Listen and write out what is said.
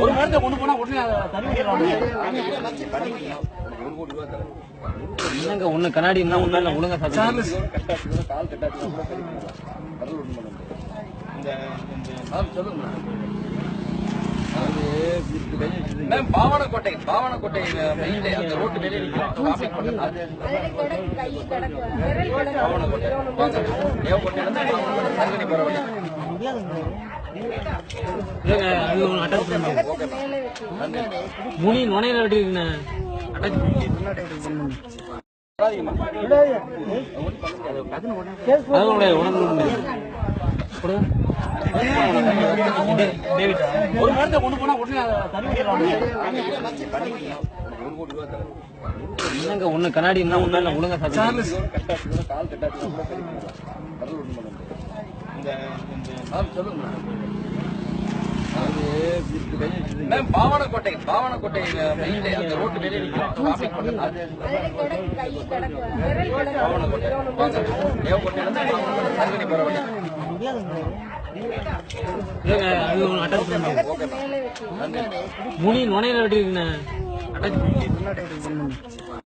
ஒரு மரத்தை கொண்டு போனா உடனே என்னங்க ஒண்ணு கண்ணாடி இருந்தா ஒண்ணு ஒழுங்கா சாப்பிட்டு மேம் பாவனக்கோட்டை பாவனக்கோட்டை மெயின் அந்த ரோட்டு வெளியே டிராபிக் பண்ணுறது பாவனக்கோட்டை. பாவனக்கோட்டை சங்கனி போற வழி. முனி அது உங்களை உணர்ந்து ஒரு மரத்தை கொண்டு போனா உடனே என்னங்க ஒண்ணு கண்ணாடி இருந்தா ஒண்ணு ஒழுங்கா பாவனக்கோட்டை பாவனக்கோட்டை அந்த ரோட்டு வெளியே பாவனக்கோட்டை. தேவக்கோட்டையில பண்ண முனி நுனையில வெட்டிருக்குண்ணே.